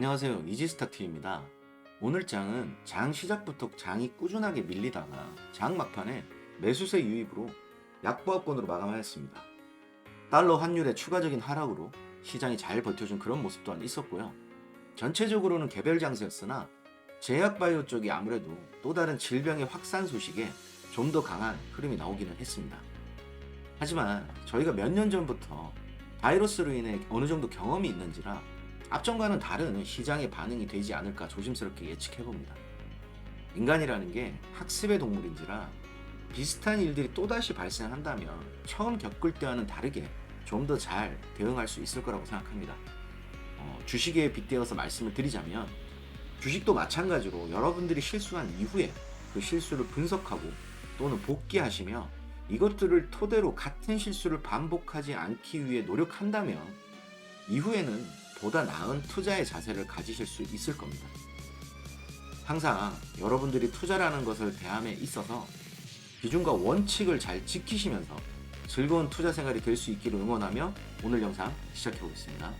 안녕하세요. 이지스타TV입니다. 오늘 장은 장 시작부터 장이 꾸준하게 밀리다가 장 막판에 매수세 유입으로 약보합권으로 마감하였습니다. 달러 환율의 추가적인 하락으로 시장이 잘 버텨준 그런 모습 또한 있었고요. 전체적으로는 개별 장세였으나 제약바이오 쪽이 아무래도 또 다른 질병의 확산 소식에 좀 더 강한 흐름이 나오기는 했습니다. 하지만 저희가 몇 년 전부터 바이러스로 인해 어느 정도 경험이 있는지라 앞전과는 다른 시장의 반응이 되지 않을까 조심스럽게 예측해봅니다. 인간이라는 게 학습의 동물인지라 비슷한 일들이 또다시 발생한다면 처음 겪을 때와는 다르게 좀 더 잘 대응할 수 있을 거라고 생각합니다. 어, 주식에 빗대어서 말씀을 드리자면 주식도 마찬가지로 여러분들이 실수한 이후에 그 실수를 분석하고 또는 복귀하시며 이것들을 토대로 같은 실수를 반복하지 않기 위해 노력한다면 이후에는 보다 나은 투자의 자세를 가지실 수 있을 겁니다. 항상 여러분들이 투자라는 것을 대함에 있어서 기준과 원칙을 잘 지키시면서 즐거운 투자 생활이 될 수 있기를 응원하며 오늘 영상 시작해 보겠습니다.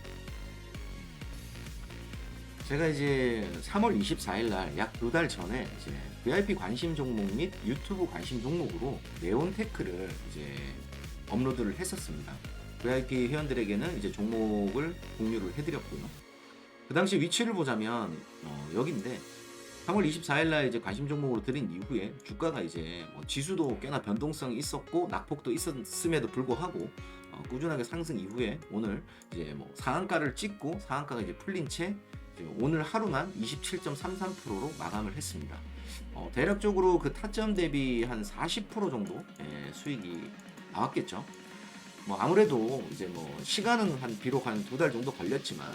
제가 이제 3월 24일 날 약 두 달 전에 이제 VIP 관심 종목 및 유튜브 관심 종목으로 네온테크를 이제 업로드를 했었습니다. VIP 회원들에게는 이제 종목을 공유를 해드렸고요. 그 당시 위치를 보자면 어, 여기인데 3월 24일 날 이제 관심 종목으로 드린 이후에 주가가 이제 뭐 지수도 꽤나 변동성이 있었고 낙폭도 있었음에도 불구하고 어, 꾸준하게 상승 이후에 오늘 이제 뭐 상한가를 찍고 상한가가 이제 풀린 채 이제 오늘 하루만 27.33%로 마감을 했습니다. 어, 대략적으로 그 타점 대비 한 40% 정도 의 수익이 나왔겠죠. 뭐 아무래도 이제 뭐 시간은 한 비록 한 두 달 정도 걸렸지만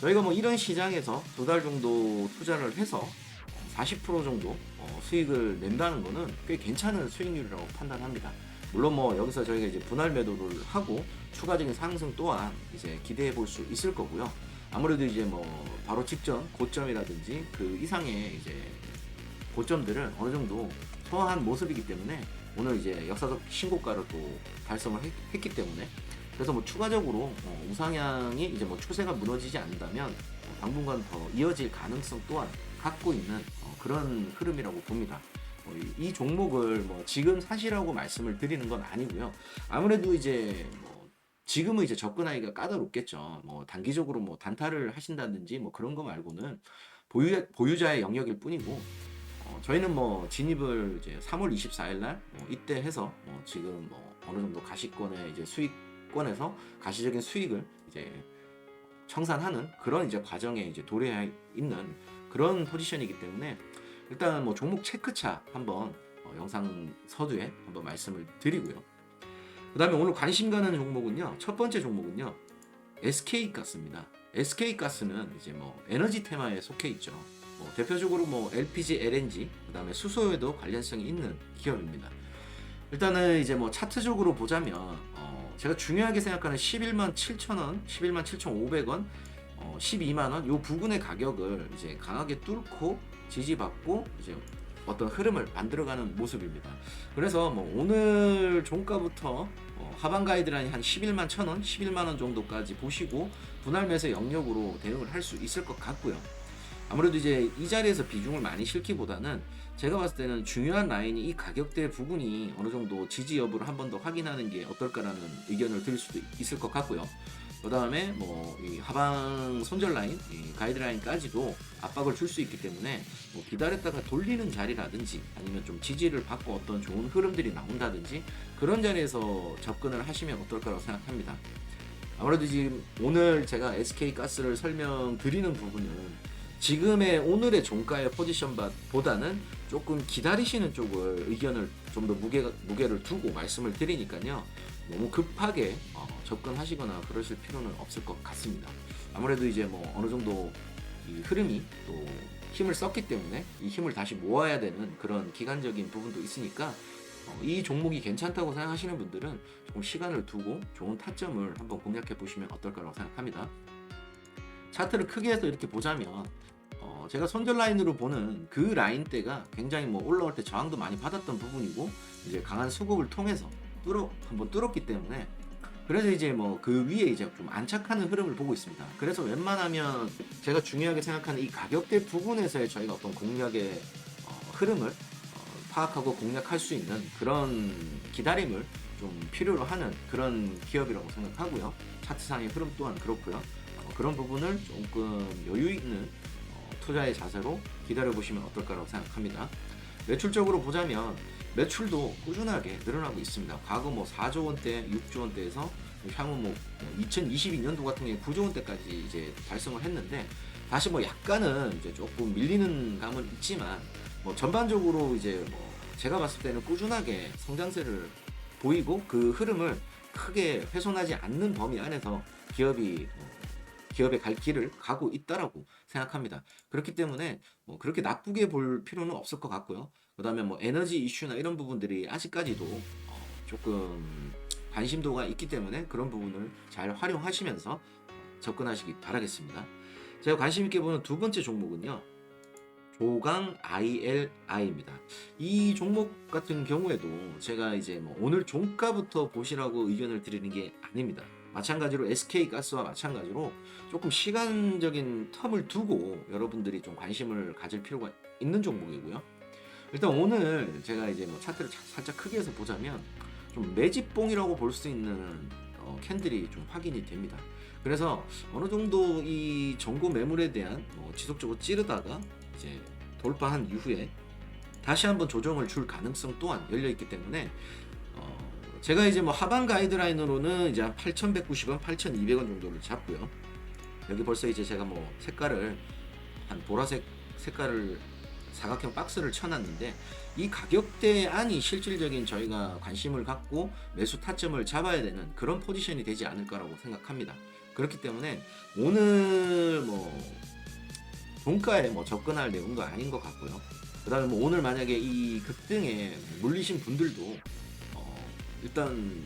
저희가 뭐 이런 시장에서 두 달 정도 투자를 해서 40% 정도 어, 수익을 낸다는 거는 꽤 괜찮은 수익률이라고 판단합니다. 물론 뭐 여기서 저희가 이제 분할 매도를 하고 추가적인 상승 또한 이제 기대해 볼 수 있을 거고요. 아무래도 이제 뭐 바로 직전 고점이라든지 그 이상의 이제 고점들을 어느 정도 소화한 모습이기 때문에 오늘 이제 역사적 신고가를 또 달성을 했, 기 때문에 그래서 뭐 추가적으로 어, 우상향이 이제 뭐 추세가 무너지지 않는다면 어, 당분간 더 이어질 가능성 또한 갖고 있는 어, 그런 흐름이라고 봅니다. 어, 이, 이 종목을 뭐 지금 사시라고 말씀을 드리는 건 아니고요. 아무래도 이제 뭐 지금은 이제 접근하기가 까다롭겠죠. 뭐 단기적으로 뭐 단타를 하신다든지 뭐 그런 거 말고는 보유, 보유자의 영역일 뿐이고 어, 저희는 뭐 진입을 이제 3월 24일 날뭐 이때 해서 뭐 지금 뭐 어느 정도 가시권의 이제 수익권에서 가시적인 수익을 이제 청산하는 그런 이제 과정에 이제 도래해 있는 그런 포지션이기 때문에 일단 뭐 종목 체크차 한번 어, 영상 서두에 한번 말씀을 드리고요. 그 다음에 오늘 관심 가는 종목은요. 첫 번째 종목은요. SK가스입니다. SK가스는 이제 뭐 에너지 테마에 속해 있죠. 뭐 대표적으로 뭐 LPG, LNG, 그다음에 수소에도 관련성이 있는 기업입니다. 일단은 이제 뭐 차트적으로 보자면 어 제가 중요하게 생각하는 11만 7천 원, 11만 7천 500원, 어 12만 원, 요 부분의 가격을 이제 강하게 뚫고 지지받고 이제 어떤 흐름을 만들어가는 모습입니다. 그래서 뭐 오늘 종가부터 어 하방 가이드라인 한 11만 1천 원, 11만 원 정도까지 보시고 분할 매수 영역으로 대응을 할 수 있을 것 같고요. 아무래도 이제 이 자리에서 비중을 많이 실기보다는 제가 봤을 때는 중요한 라인이 이 가격대 부분이 어느 정도 지지 여부를 한 번 더 확인하는 게 어떨까라는 의견을 드릴 수도 있을 것 같고요. 그 다음에 뭐이 하방 손절 라인, 이 가이드라인까지도 압박을 줄 수 있기 때문에 뭐 기다렸다가 돌리는 자리라든지 아니면 좀 지지를 받고 어떤 좋은 흐름들이 나온다든지 그런 자리에서 접근을 하시면 어떨까라고 생각합니다. 아무래도 지금 오늘 제가 SK 가스를 설명드리는 부분은 지금의 오늘의 종가의 포지션보다는 조금 기다리시는 쪽을 의견을 좀 더 무게, 무게를 두고 말씀을 드리니까요. 너무 급하게 어, 접근하시거나 그러실 필요는 없을 것 같습니다. 아무래도 이제 뭐 어느 정도 이 흐름이 또 힘을 썼기 때문에 이 힘을 다시 모아야 되는 그런 기간적인 부분도 있으니까 어, 이 종목이 괜찮다고 생각하시는 분들은 조금 시간을 두고 좋은 타점을 한번 공략해 보시면 어떨까라고 생각합니다. 차트를 크게 해서 이렇게 보자면 어, 제가 손절 라인으로 보는 그 라인대가 굉장히 뭐 올라올 때 저항도 많이 받았던 부분이고 이제 강한 수급을 통해서 뚫어 한번 뚫었기 때문에 그래서 이제 뭐 그 위에 이제 좀 안착하는 흐름을 보고 있습니다. 그래서 웬만하면 제가 중요하게 생각하는 이 가격대 부분에서의 저희가 어떤 공략의 어, 흐름을 어, 파악하고 공략할 수 있는 그런 기다림을 좀 필요로 하는 그런 기업이라고 생각하고요. 차트상의 흐름 또한 그렇고요. 어, 그런 부분을 조금 여유 있는 어, 투자의 자세로 기다려 보시면 어떨까라고 생각합니다. 매출적으로 보자면 매출도 꾸준하게 늘어나고 있습니다. 과거 뭐 4조 원대, 6조 원대에서 향후 뭐 2022년도 같은 경우에 9조 원대까지 이제 달성을 했는데 다시 뭐 약간은 이제 조금 밀리는 감은 있지만 뭐 전반적으로 이제 뭐 제가 봤을 때는 꾸준하게 성장세를 보이고 그 흐름을 크게 훼손하지 않는 범위 안에서 기업이 뭐 기업의 갈 길을 가고 있다라고 생각합니다. 그렇기 때문에 뭐 그렇게 나쁘게 볼 필요는 없을 것 같고요. 그다음에 뭐 에너지 이슈나 이런 부분들이 아직까지도 어, 조금 관심도가 있기 때문에 그런 부분을 잘 활용하시면서 접근하시기 바라겠습니다. 제가 관심 있게 보는 두 번째 종목은요. 조강 ILI입니다. 이 종목 같은 경우에도 제가 이제 뭐 오늘 종가부터 보시라고 의견을 드리는 게 아닙니다. 마찬가지로 SK 가스와 마찬가지로 조금 시간적인 텀을 두고 여러분들이 좀 관심을 가질 필요가 있는 종목이고요. 일단 오늘 제가 이제 뭐 차트를 차- 살짝 크게 해서 보자면 좀 매집봉이라고 볼 수 있는 어, 캔들이 좀 확인이 됩니다. 그래서 어느 정도 이 정고 매물에 대한 뭐 지속적으로 찌르다가 이제 돌파한 이후에 다시 한번 조정을 줄 가능성 또한 열려 있기 때문에 어, 제가 이제 뭐 하반 가이드라인으로는 이제 한 8,190원, 8,200원 정도를 잡고요. 여기 벌써 이제 제가 뭐 색깔을 한 보라색 색깔을 사각형 박스를 쳐놨는데 이 가격대 안이 실질적인 저희가 관심을 갖고 매수 타점을 잡아야 되는 그런 포지션이 되지 않을까라고 생각합니다. 그렇기 때문에 오늘 뭐 종가에 뭐 접근할 내용도 아닌 것 같고요. 그다음에 뭐 오늘 만약에 이 급등에 물리신 분들도 어 일단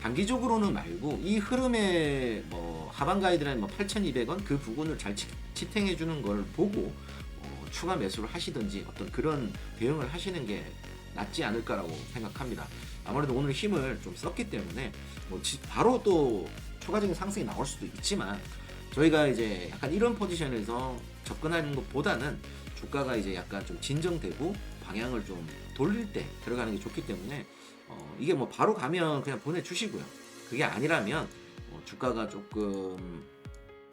단기적으로는 말고 이 흐름에 뭐 하반 가이드라인 뭐 8,200원 그 부분을 잘 치, 지탱해 주는 걸 보고 어, 추가 매수를 하시든지 어떤 그런 대응을 하시는 게 낫지 않을까라고 생각합니다. 아무래도 오늘 힘을 좀 썼기 때문에 뭐 지- 바로 또 추가적인 상승이 나올 수도 있지만 저희가 이제 약간 이런 포지션에서 접근하는 것보다는 주가가 이제 약간 좀 진정되고 방향을 좀 돌릴 때 들어가는 게 좋기 때문에 어, 이게 뭐 바로 가면 그냥 보내주시고요. 그게 아니라면 뭐 주가가 조금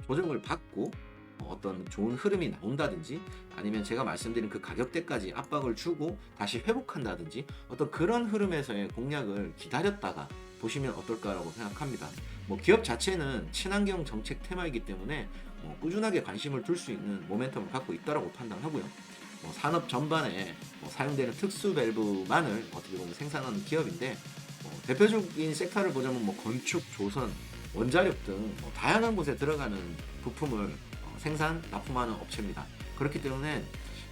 조정을 받고 어, 어떤 좋은 흐름이 나온다든지 아니면 제가 말씀드린 그 가격대까지 압박을 주고 다시 회복한다든지 어떤 그런 흐름에서의 공략을 기다렸다가 보시면 어떨까라고 생각합니다. 뭐 기업 자체는 친환경 정책 테마이기 때문에 뭐 꾸준하게 관심을 둘 수 있는 모멘텀을 갖고 있다라고 판단하고요. 뭐 산업 전반에 뭐 사용되는 특수 밸브만을 어떻게 보면 생산하는 기업인데 뭐 대표적인 섹터를 보자면 뭐 건축, 조선, 원자력 등 뭐 다양한 곳에 들어가는 부품을 어, 생산, 납품하는 업체입니다. 그렇기 때문에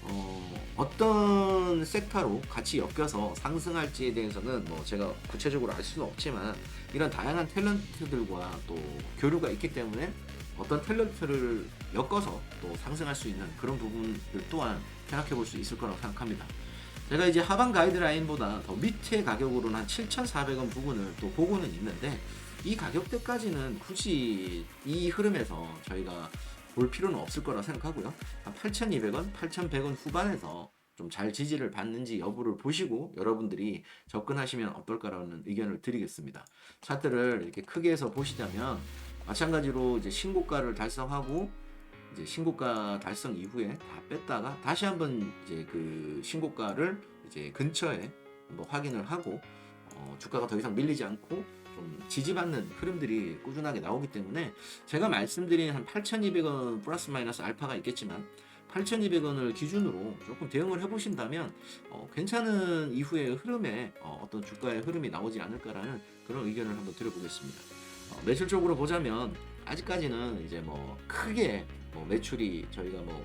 어, 떤 섹터로 같이 엮여서 상승할지에 대해서는 뭐 제가 구체적으로 알 수는 없지만 이런 다양한 탤런트들과 또 교류가 있기 때문에 어떤 탤런트를 엮어서 또 상승할 수 있는 그런 부분들 또한 생각해 볼 수 있을 거라고 생각합니다. 제가 이제 하반 가이드라인보다 더 밑에 가격으로는 한 7,400원 부분을 또 보고는 있는데 이 가격대까지는 굳이 이 흐름에서 저희가 볼 필요는 없을 거라 생각하고요. 한 8,200원, 8,100원 후반에서 좀 잘 지지를 받는지 여부를 보시고 여러분들이 접근하시면 어떨까라는 의견을 드리겠습니다. 차트를 이렇게 크게 해서 보시자면 마찬가지로 이제 신고가를 달성하고 이제 신고가 달성 이후에 다 뺐다가 다시 한번 이제 그 신고가를 이제 근처에 한번 확인을 하고 어, 주가가 더 이상 밀리지 않고 좀 지지받는 흐름들이 꾸준하게 나오기 때문에 제가 말씀드린 한 8,200원 플러스 마이너스 알파가 있겠지만 8,200원을 기준으로 조금 대응을 해보신다면 어, 괜찮은 이후의 흐름에 어, 어떤 주가의 흐름이 나오지 않을까라는 그런 의견을 한번 드려보겠습니다. 어, 매출적으로 보자면 아직까지는 이제 뭐 크게 뭐 매출이 저희가 뭐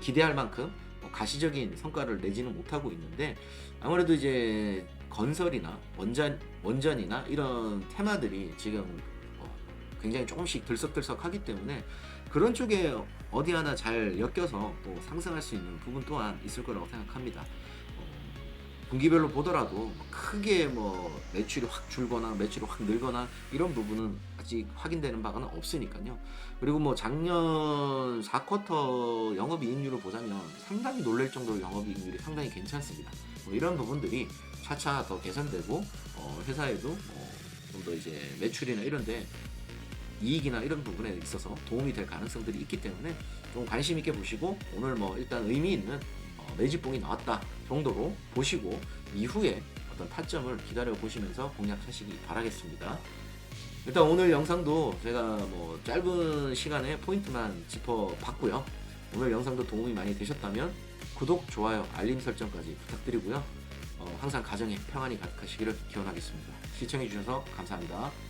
기대할 만큼 뭐 가시적인 성과를 내지는 못하고 있는데 아무래도 이제 건설이나 원전 원전이나 이런 테마들이 지금 어, 굉장히 조금씩 들썩들썩하기 때문에 그런 쪽에 어디 하나 잘 엮여서 또 상승할 수 있는 부분 또한 있을 거라고 생각합니다. 어, 분기별로 보더라도 뭐 크게 뭐 매출이 확 줄거나 매출이 확 늘거나 이런 부분은 아직 확인되는 바가 없으니까요. 그리고 뭐 작년 4쿼터 영업이익률을 보자면 상당히 놀랄 정도로 영업이익률이 상당히 괜찮습니다. 뭐 이런 부분들이 차차 더 개선되고 어, 회사에도 좀더 이제 매출이나 이런데 이익이나 이런 부분에 있어서 도움이 될 가능성들이 있기 때문에 좀 관심 있게 보시고 오늘 뭐 일단 의미 있는 어, 매집봉이 나왔다 정도로 보시고 이후에 어떤 타점을 기다려 보시면서 공략하시기 바라겠습니다. 일단 오늘 영상도 제가 뭐 짧은 시간에 포인트만 짚어 봤고요. 오늘 영상도 도움이 많이 되셨다면 구독, 좋아요, 알림 설정까지 부탁드리고요. 어, 항상 가정에 평안이 가득하시기를 기원하겠습니다. 시청해 주셔서 감사합니다.